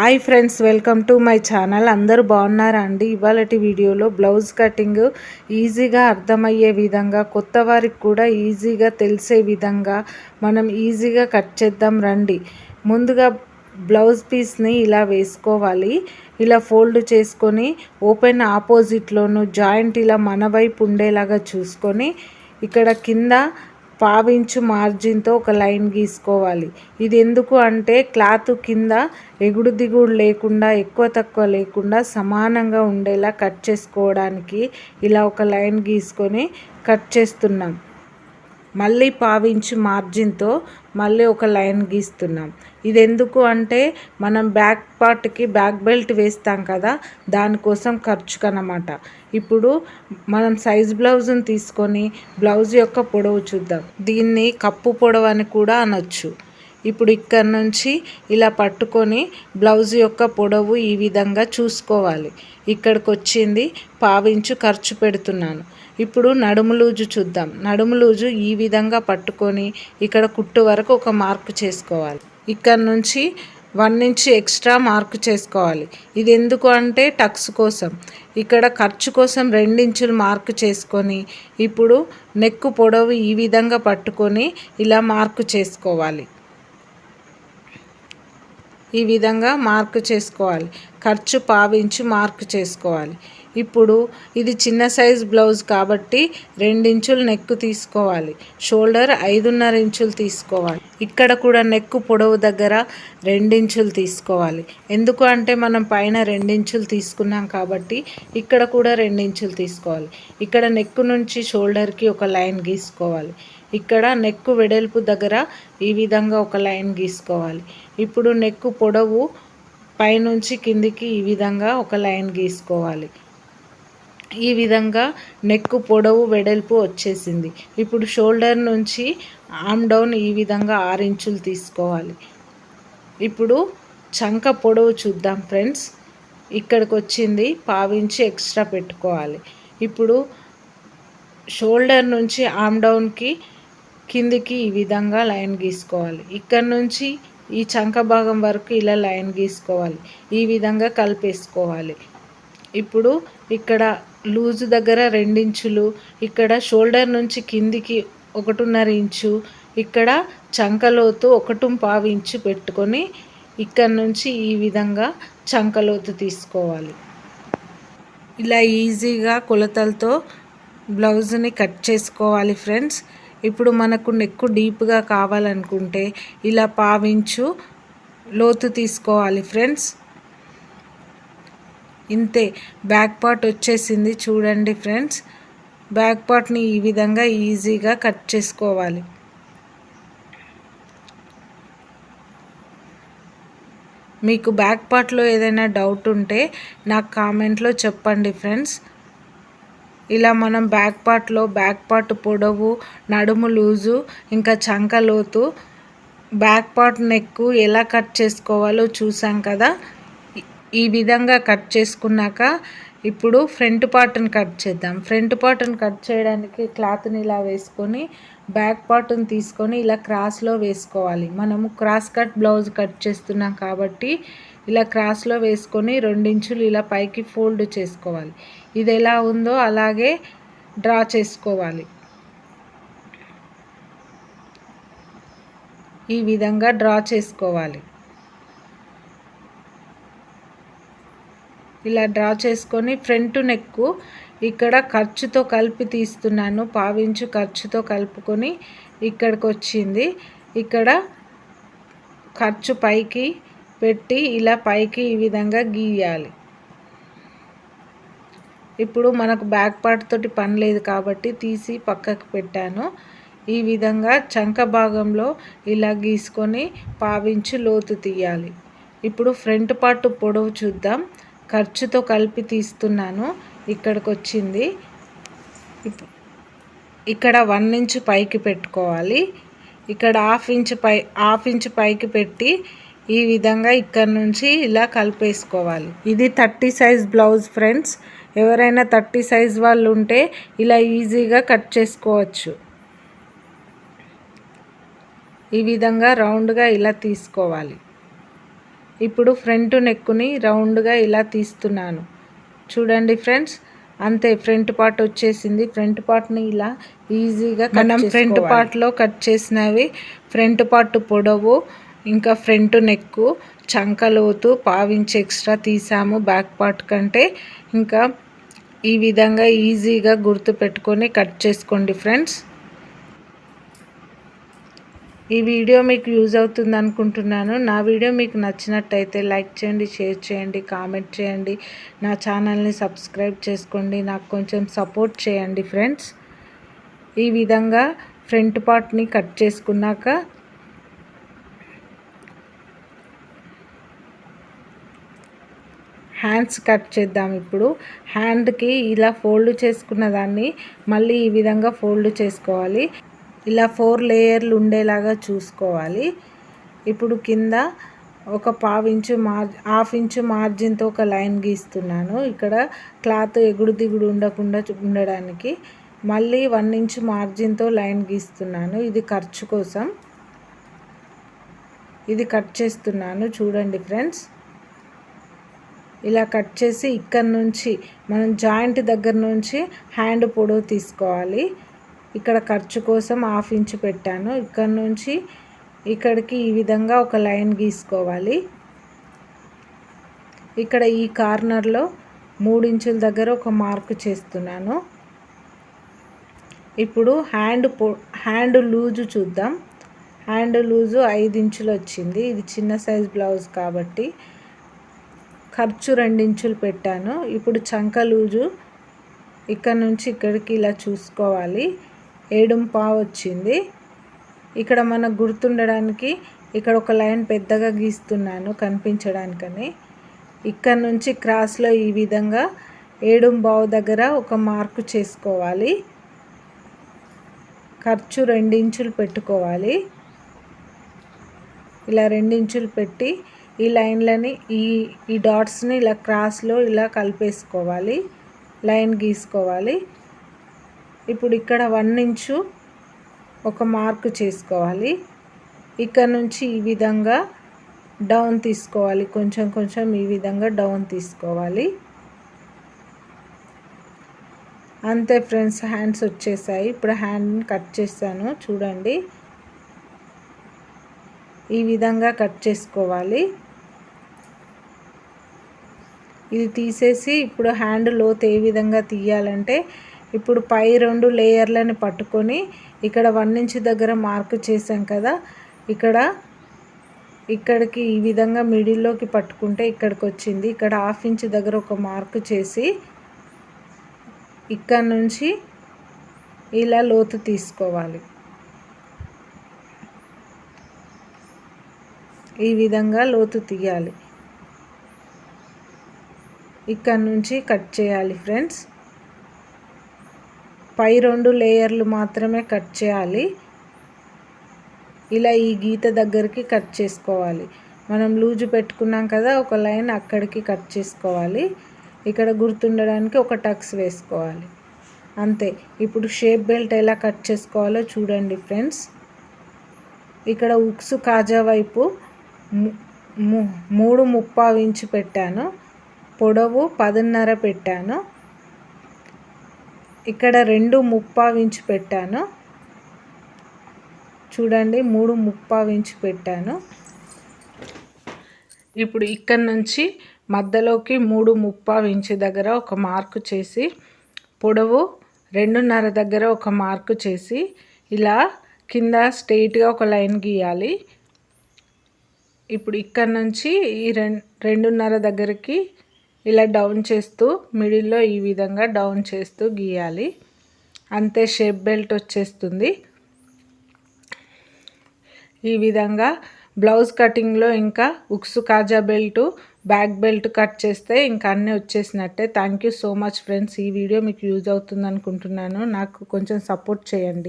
Hi friends welcome to my channel. అందరూ బాగున్నారా అండి? ఇవాళటి వీడియోలో బ్లౌజ్ కటింగ్ ఈజీగా అర్థమయ్యే విధంగా కొత్త వారికి కూడా ఈజీగా తెలిసే విధంగా మనం ఈజీగా కట్ చేద్దాం రండి. ముందుగా బ్లౌజ్ పీస్ని ఇలా వేసుకోవాలి. ఇలా ఫోల్డ్ చేసుకొని ఓపెన్ ఆపోజిట్లోను జాయింట్ ఇలా మన వైపు ఉండేలాగా చూసుకొని ఇక్కడ కింద పావించు మార్జిన్తో ఒక లైన్ గీసుకోవాలి. ఇది ఎందుకు అంటే క్లాత్ కింద ఎగుడు దిగుడు లేకుండా ఎక్కువ తక్కువ లేకుండా సమానంగా ఉండేలా కట్ చేసుకోవడానికి ఇలా ఒక లైన్ గీసుకొని కట్ చేస్తున్నాం. మళ్ళీ పావించు మార్జిన్తో మళ్ళీ ఒక లైన్ గీస్తున్నాం. ఇది ఎందుకు అంటే మనం బ్యాక్ పార్ట్కి బ్యాక్ బెల్ట్ వేస్తాం కదా దానికోసం ఖర్చుకు అనమాట ఇప్పుడు మనం సైజ్ బ్లౌజ్ని తీసుకొని బ్లౌజ్ యొక్క పొడవు చూద్దాం. దీన్ని కప్పు పొడవు అని కూడా అనొచ్చు. ఇప్పుడు ఇక్కడ నుంచి ఇలా పట్టుకొని బ్లౌజ్ యొక్క పొడవు ఈ విధంగా చూసుకోవాలి. ఇక్కడికి వచ్చింది పావించు ఖర్చు పెడుతున్నాను. ఇప్పుడు నడుము లూజు చూద్దాం. నడుము లూజు ఈ విధంగా పట్టుకొని ఇక్కడ కుట్టు వరకు ఒక మార్కు చేసుకోవాలి. ఇక్కడ నుంచి వన్ ఇంచ్ ఎక్స్ట్రా మార్కు చేసుకోవాలి. ఇది ఎందుకు అంటే టక్స్ కోసం. ఇక్కడ ఖర్చు కోసం రెండించులు మార్కు చేసుకొని ఇప్పుడు నెక్కు పొడవు ఈ విధంగా పట్టుకొని ఇలా మార్కు చేసుకోవాలి. ఈ విధంగా మార్కు చేసుకోవాలి. ఖర్చు పావించి మార్కు చేసుకోవాలి. ఇప్పుడు ఇది చిన్న సైజ్ బ్లౌజ్ కాబట్టి రెండించులు నెక్ తీసుకోవాలి. షోల్డర్ ఐదున్నర ఇంచులు తీసుకోవాలి. ఇక్కడ కూడా నెక్ పొడవు దగ్గర రెండించులు తీసుకోవాలి. ఎందుకు అంటే మనం పైన రెండించులు తీసుకున్నాం కాబట్టి ఇక్కడ కూడా రెండించులు తీసుకోవాలి. ఇక్కడ నెక్ నుంచి షోల్డర్కి ఒక లైన్ గీసుకోవాలి. ఇక్కడ నెక్ వెడల్పు దగ్గర ఈ విధంగా ఒక లైన్ గీసుకోవాలి. ఇప్పుడు నెక్ పొడవు పైనుంచి కిందికి ఈ విధంగా ఒక లైన్ గీసుకోవాలి. ఈ విధంగా నెక్ పొడవు వెడల్పు వచ్చేసింది. ఇప్పుడు షోల్డర్ నుంచి ఆమ్ డౌన్ ఈ విధంగా ఆరు ఇంచులు తీసుకోవాలి. ఇప్పుడు చంక పొడవు చూద్దాం ఫ్రెండ్స్. ఇక్కడికి వచ్చింది పావించి ఎక్స్ట్రా పెట్టుకోవాలి. ఇప్పుడు షోల్డర్ నుంచి ఆమ్ డౌన్కి కిందికి ఈ విధంగా లైన్ గీసుకోవాలి. ఇక్కడ నుంచి ఈ చంక భాగం వరకు ఇలా లైన్ గీసుకోవాలి. ఈ విధంగా కలిపేసుకోవాలి. ఇప్పుడు ఇక్కడ లూజు దగ్గర రెండించులు ఇక్కడ షోల్డర్ నుంచి కిందికి ఒకటిన్నర ఇంచు ఇక్కడ చంకలోతు ఒకటి పావు ఇంచు పెట్టుకొని ఇక్కడ నుంచి ఈ విధంగా చంకలోతు తీసుకోవాలి. ఇలా ఈజీగా కొలతలతో బ్లౌజ్ని కట్ చేసుకోవాలి ఫ్రెండ్స్. ఇప్పుడు మనకు నెక్కు డీప్గా కావాలనుకుంటే ఇలా పావించు లోతు తీసుకోవాలి ఫ్రెండ్స్. ఇంతే. బ్యాక్ పార్ట్ వచ్చేసింది చూడండి ఫ్రెండ్స్. బ్యాక్ పార్ట్ని ఈ విధంగా ఈజీగా కట్ చేసుకోవాలి. మీకు బ్యాక్ పార్ట్లో ఏదైనా డౌట్ ఉంటే నాకు కామెంట్లో చెప్పండి ఫ్రెండ్స్. ఇలా మనం బ్యాక్ పార్ట్లో బ్యాక్ పార్ట్ పొడవు నడుము లూజు ఇంకా చంక లోతు బ్యాక్ పార్ట్ నెక్ ఎలా కట్ చేసుకోవాలో చూసాం కదా? ఈ విధంగా కట్ చేసుకున్నాక ఇప్పుడు ఫ్రంట్ పార్ట్ని కట్ చేద్దాం. ఫ్రంట్ పార్ట్ని కట్ చేయడానికి క్లాత్ని ఇలా వేసుకొని బ్యాక్ పార్ట్ని తీసుకొని ఇలా క్రాస్లో వేసుకోవాలి. మనము క్రాస్ కట్ బ్లౌజ్ కట్ చేస్తున్నాం కాబట్టి ఇలా క్రాస్లో వేసుకొని రెండించులు ఇలా పైకి ఫోల్డ్ చేసుకోవాలి. ఇది ఎలా ఉందో అలాగే డ్రా చేసుకోవాలి. ఈ విధంగా డ్రా చేసుకోవాలి. ఇలా డ్రా చేసుకొని ఫ్రంట్ నెక్ ఇక్కడ ఖర్చుతో కలిపి తీస్తున్నాను పావించు ఖర్చుతో కలుపుకొని ఇక్కడికి వచ్చింది ఇక్కడ ఖర్చు పైకి పెట్టి ఇలా పైకి ఈ విధంగా గీయాలి. ఇప్పుడు మనకు బ్యాక్ పార్ట్ తోటి పని లేదు కాబట్టి తీసి పక్కకు పెట్టాను. ఈ విధంగా చంక భాగంలో ఇలా గీసుకొని పావించి లోతు తీయాలి. ఇప్పుడు ఫ్రంట్ పార్ట్ పొడవు చూద్దాం. ఖర్చుతో కలిపి తీస్తున్నాను. ఇక్కడికి వచ్చింది ఇక్కడ వన్ ఇంచ్ పైకి పెట్టుకోవాలి. ఇక్కడ హాఫ్ ఇంచ్ పై హాఫ్ ఇంచ్ పైకి పెట్టి ఈ విధంగా ఇక్కడ నుంచి ఇలా కలిపేసుకోవాలి. ఇది థర్టీ సైజ్ బ్లౌజ్ ఫ్రెండ్స్. ఎవరైనా థర్టీ సైజ్ వాళ్ళు ఉంటే ఇలా ఈజీగా కట్ చేసుకోవచ్చు. ఈ విధంగా రౌండ్గా ఇలా తీసుకోవాలి. ఇప్పుడు ఫ్రంట్ నెక్కుని రౌండ్గా ఇలా తీస్తున్నాను. చూడండి ఫ్రెండ్స్ అంతే ఫ్రంట్ పార్ట్ వచ్చేసింది. ఫ్రంట్ పార్ట్ని ఇలా ఈజీగా మనం ఫ్రంట్ పార్ట్లో కట్ చేసినవి ఫ్రంట్ పార్ట్ పొడవు ఇంకా ఫ్రంట్ నెక్కు చంకలోతు పావించి ఎక్స్ట్రా తీసాము బ్యాక్ పార్ట్ కంటే. ఇంకా ఈ విధంగా ఈజీగా గుర్తు పెట్టుకొని కట్ చేసుకోండి ఫ్రెండ్స్. ఈ వీడియో మీకు యూజ్ అవుతుంది అనుకుంటున్నాను. నా వీడియో మీకు నచ్చినట్టయితే లైక్ చేయండి షేర్ చేయండి కామెంట్ చేయండి. నా ఛానల్ని సబ్స్క్రైబ్ చేసుకోండి. నాకు కొంచెం సపోర్ట్ చేయండి ఫ్రెండ్స్. ఈ విధంగా ఫ్రంట్ పార్ట్ని కట్ చేసుకున్నాక హ్యాండ్స్ కట్ చేద్దాం ఇప్పుడు. హ్యాండ్కి ఇలా ఫోల్డ్ చేసుకున్న దాన్ని మళ్ళీ ఈ విధంగా ఫోల్డ్ చేసుకోవాలి. ఇలా ఫోర్ లేయర్లు ఉండేలాగా చూసుకోవాలి. ఇప్పుడు కింద ఒక పావు ఇంచు మార్ హాఫ్ ఇంచు మార్జిన్తో ఒక లైన్ గీస్తున్నాను. ఇక్కడ క్లాత్ ఎగుడు దిగుడు ఉండకుండా ఉండడానికి మళ్ళీ వన్ ఇంచు మార్జిన్తో లైన్ గీస్తున్నాను. ఇది ఖర్చు కోసం. ఇది కట్ చేస్తున్నాను. చూడండి ఫ్రెండ్స్. ఇలా కట్ చేసి ఇక్కడ నుంచి మనం జాయింట్ దగ్గర నుంచి హ్యాండ్ పొడవు తీసుకోవాలి. ఇక్కడ ఖర్చు కోసం హాఫ్ ఇంచు పెట్టాను. ఇక్కడ నుంచి ఇక్కడికి ఈ విధంగా ఒక లైన్ గీసుకోవాలి. ఇక్కడ ఈ కార్నర్లో మూడు ఇంచుల దగ్గర ఒక మార్క్ చేస్తున్నాను. ఇప్పుడు హ్యాండ్ పో హ్యాండ్ లూజు చూద్దాం. హ్యాండ్ లూజు ఐదు ఇంచులు వచ్చింది. ఇది చిన్న సైజ్ బ్లౌజ్ కాబట్టి ఖర్చు ఇంచులు పెట్టాను. ఇప్పుడు చంక లూజు ఇక్కడ నుంచి ఇక్కడికి ఇలా చూసుకోవాలి. ఏడుంపా వచ్చింది. ఇక్కడ మనకు గుర్తుండడానికి ఇక్కడ ఒక లైన్ పెద్దగా గీస్తున్నాను కనిపించడానికని. ఇక్కడ నుంచి క్రాస్లో ఈ విధంగా ఏడుంబావు దగ్గర ఒక మార్కు చేసుకోవాలి. ఖర్చు రెండించులు పెట్టుకోవాలి. ఇలా రెండించులు పెట్టి ఈ లైన్లని ఈ ఈ డాట్స్ని ఇలా క్రాస్లో ఇలా కలిపేసుకోవాలి. లైన్ గీసుకోవాలి. ఇప్పుడు ఇక్కడ వన్ ఇంచు ఒక మార్క్ చేసుకోవాలి. ఇక్కడ నుంచి ఈ విధంగా డౌన్ తీసుకోవాలి. కొంచెం కొంచెం ఈ విధంగా డౌన్ తీసుకోవాలి. అంతే ఫ్రెండ్స్ హ్యాండ్స్ వచ్చేసాయి. ఇప్పుడు హ్యాండ్ని కట్ చేస్తాను చూడండి. ఈ విధంగా కట్ చేసుకోవాలి. ఇది తీసేసి ఇప్పుడు హ్యాండ్ లోతు ఏ విధంగా తీయాలంటే ఇప్పుడు పై రెండు లేయర్లని పట్టుకొని ఇక్కడ వన్ ఇంచ్ దగ్గర మార్క్ చేసాం కదా ఇక్కడ ఇక్కడికి ఈ విధంగా మిడిల్లోకి పట్టుకుంటే ఇక్కడికి వచ్చింది ఇక్కడ హాఫ్ ఇంచ్ దగ్గర ఒక మార్క్ చేసి ఇక్కడ నుంచి ఇలా లోతు తీసుకోవాలి. ఈ విధంగా లోతు తీయాలి. ఇక్కడ నుంచి కట్ చేయాలి ఫ్రెండ్స్. పై రెండు లేయర్లు మాత్రమే కట్ చేయాలి. ఇలా ఈ గీత దగ్గరికి కట్ చేసుకోవాలి. మనం లూజు పెట్టుకున్నాం కదా ఒక లైన్ అక్కడికి కట్ చేసుకోవాలి. ఇక్కడ గుర్తుండడానికి ఒక టక్స్ వేసుకోవాలి. అంతే. ఇప్పుడు షేప్ బెల్ట్ ఎలా కట్ చేసుకోవాలో చూడండి ఫ్రెండ్స్. ఇక్కడ ఉక్సు కాజా వైపు మూడు ముప్పావు ఇంచు పెట్టాను. పొడవు పదిన్నర పెట్టాను. ఇక్కడ రెండు ముప్పావించి పెట్టాను. చూడండి మూడు ముప్పావించి పెట్టాను. ఇప్పుడు ఇక్కడ నుంచి మధ్యలోకి మూడు ముప్పావించి దగ్గర ఒక మార్కు చేసి పొడవు రెండున్నర దగ్గర ఒక మార్కు చేసి ఇలా కింద స్ట్రెయిట్గా ఒక లైన్ గీయాలి. ఇప్పుడు ఇక్కడ నుంచి ఈ రెండున్నర దగ్గరికి ఇలా డౌన్ చేస్తూ మిడిల్లో ఈ విధంగా డౌన్ చేస్తూ గీయాలి. అంతే షేప్ బెల్ట్ వచ్చేస్తుంది. ఈ విధంగా బ్లౌజ్ కటింగ్లో ఇంకా ఉక్సు కాజా బెల్ట్ బ్యాక్ బెల్ట్ కట్ చేస్తే ఇంకా అన్నీ వచ్చేసినట్టే. Thank you so much friends ఈ వీడియో మీకు యూజ్ అవుతుంది అనుకుంటున్నాను. నాకు కొంచెం సపోర్ట్ చేయండి.